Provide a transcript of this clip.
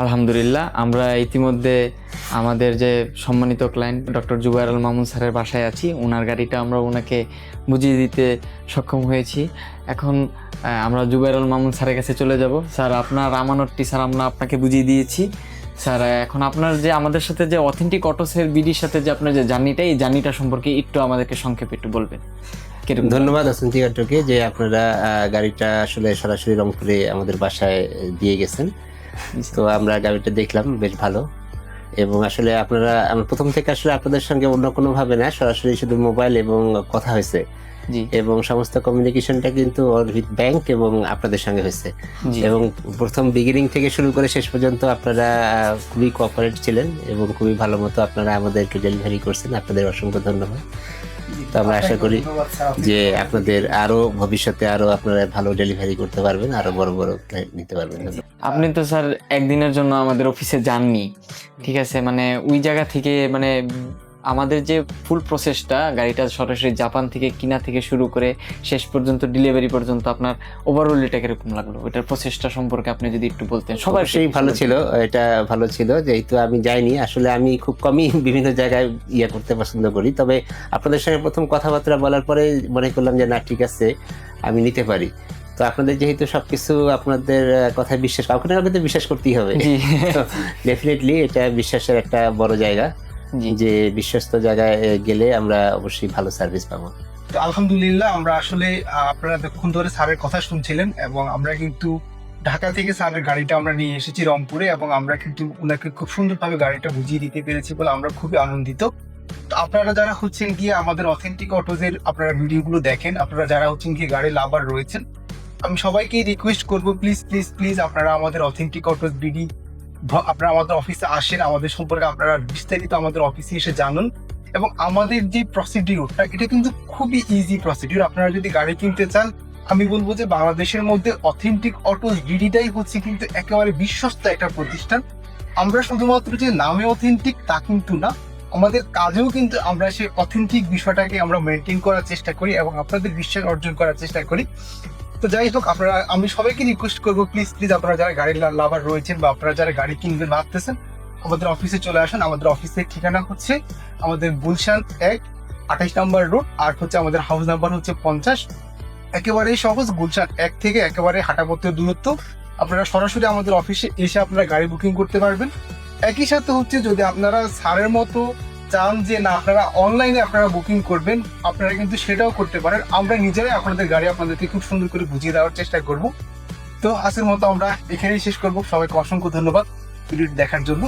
আলহামদুলিল্লাহ, আমরা ইতিমধ্যে আমাদের যে সম্মানিত ক্লায়েন্ট ডক্টর জুবাইর আল মামুন স্যারের বাসায় আছি। ওনার গাড়িটা আমরা ওনাকে বুঝিয়ে দিতে সক্ষম হয়েছি। এখন আমরা জুবাইর আল মামুন স্যারের কাছে চলে যাব। স্যার, আপনার আমানতটি স্যার, আমরা আপনাকে বুঝিয়ে দিয়েছি। স্যার, এখন আপনার যে, আমাদের সাথে যে অথেন্টিক অটোসের বিডির সাথে যে আপনার যে জার্নিটা, এই জার্নিটা সম্পর্কে একটু আমাদেরকে সংক্ষেপে একটু বলবেন। ধন্যবাদ অসন্তি কাট্টকে যে আপনারা গাড়িটা আসলে সরাসরি রংপুরে আমাদের বাসায় দিয়ে গেছেন। তো আমরা গাড়িটা দেখলাম বেশ ভালো। এবং আসলে আপনারা আমরা প্রথম থেকে আসলে আপনাদের সঙ্গে অন্য কোনো ভাবে না সরাসরি শুধু মোবাইল এবং কথা হয়েছে। এবং সমস্ত কমিউনিকেশনটা কিন্তু ব্যাংক এবং আপনাদের সঙ্গে হয়েছে। এবং প্রথম বিগিনিং থেকে শুরু করে শেষ পর্যন্ত আপনারা খুবই কোঅপারেট ছিলেন এবং খুবই ভালো মতো আপনারা আমাদেরকে ডেলিভারি করছেন। আপনাদের অসংখ্য ধন্যবাদ। তো আমরা আশা করি যে আপনাদের আরও ভবিষ্যতে আরও আপনারা ভালো ডেলিভারি করতে পারবেন, আরও বড় বড় নিতে পারবেন। আপনি তো স্যার একদিনের জন্য আমাদের অফিসে যাননি। ঠিক আছে মানে ওই জায়গা থেকে মানে আমাদের যে ফুল প্রসেসটা গাড়িটা সরাসরি জাপান থেকে কিনা থেকে শুরু করে শেষ পর্যন্ত ডেলিভারি পর্যন্ত আপনার ওভারঅল এটা কীরকম লাগল? ওইটার প্রসেসটা সম্পর্কে আপনি যদি একটু বলতেন। সবার সেই ভালো ছিল এটা ভালো ছিল যেহেতু আমি যাইনি আসলে আমি খুব কমই বিভিন্ন জায়গায় ইয়ে করতে পছন্দ করি। তবে আপনাদের সঙ্গে প্রথম কথাবার্তা বলার পরে মনে করলাম যে না ঠিক আছে আমি নিতে পারি। তো আপনাদের যেহেতু সবকিছু আপনাদের কথায় বিশ্বাস কাউকে না কাউকে তো বিশ্বাস করতেই হবে। ডেফিনেটলি এটা বিশ্বাসের একটা বড় জায়গা। যে বিশ্বস্ত জায়গায় গেলে আমরা অবশ্যই ভালো সার্ভিস পাবো। তো আলহামদুলিল্লাহ আমরা আসলে আপনারা এতক্ষণ ধরে স্যারের কথা শুনছিলেন এবং আমরা কিন্তু ঢাকা থেকে স্যারের গাড়িটা আমরা নিয়ে এসেছি রংপুরে এবং আমরা কিন্তু ওনাকে খুব সুন্দরভাবে গাড়িটা বুঝিয়ে দিতে পেরেছি বলে আমরা খুবই আনন্দিত। তো আপনারা যারা হচ্ছেন গিয়ে আমাদের অথেন্টিক অটোজের আপনারা ভিডিওগুলো দেখেন আপনারা যারা হচ্ছেন গিয়ে গাড়ি লাভার রয়েছেন আমি সবাইকে রিকোয়েস্ট করব প্লিজ প্লিজ প্লিজ আপনারা আমাদের অথেন্টিক অটোজ বিডি আপনারা আমাদের অফিসে আসেন, আমাদের সম্পর্কে আপনারা বিস্তারিত আমাদের অফিসে এসে জানুন। এবং আমাদের যে প্রসিডিউরটা এটা কিন্তু খুবই ইজি প্রসিডিউর আপনারা যদি গাড়ি কিনতে চান, আমি বলব যে বাংলাদেশের মধ্যে অথেন্টিক অটোস ডিডিটাই হচ্ছে কিন্তু একেবারে বিশ্বস্ত একটা প্রতিষ্ঠান। আমরা শুধুমাত্র যে নামে অথেন্টিক তা কিন্তু না, আমাদের কাজেও কিন্তু আমরা সেই অথেন্টিক বিষয়টাকে আমরা মেনটেন করার চেষ্টা করি এবং আপনাদের বিশ্বাস অর্জন করার চেষ্টা করি। তো যাই হোক, আপনারা, আমি সবাইকে রিকোয়েস্ট করব প্লিজ প্লিজ আপনারা যারা গাড়ির লাভার রয়েছেন বা আপনারা যারা গাড়ি কিনবেন ভাবতেছেন, আমাদের অফিসে চলে আসেন। আমাদের অফিসের ঠিকানা হচ্ছে আমাদের গুলশান এক আঠাইশ নাম্বার রোড আর হচ্ছে আমাদের হাউস নাম্বার হচ্ছে পঞ্চাশ। একেবারেই সহজ, গুলশান এক থেকে একেবারে হাঁটাপথের দূরত্ব। আপনারা সরাসরি আমাদের অফিসে এসে আপনারা গাড়ি বুকিং করতে পারবেন। একই সাথে হচ্ছে যদি আপনারা সারের মতো চান যে না, আপনারা অনলাইনে আপনারা বুকিং করবেন, আপনারা কিন্তু সেটাও করতে পারেন। আমরা নিজেরাই আপনাদের গাড়ি আপনাদেরকে খুব সুন্দর করে বুঝিয়ে দেওয়ার চেষ্টা করব। তো আজকের মতো আমরা এখানেই শেষ করব। সবাইকে অসংখ্য ধন্যবাদ। ভিডিওটি দেখার জন্য।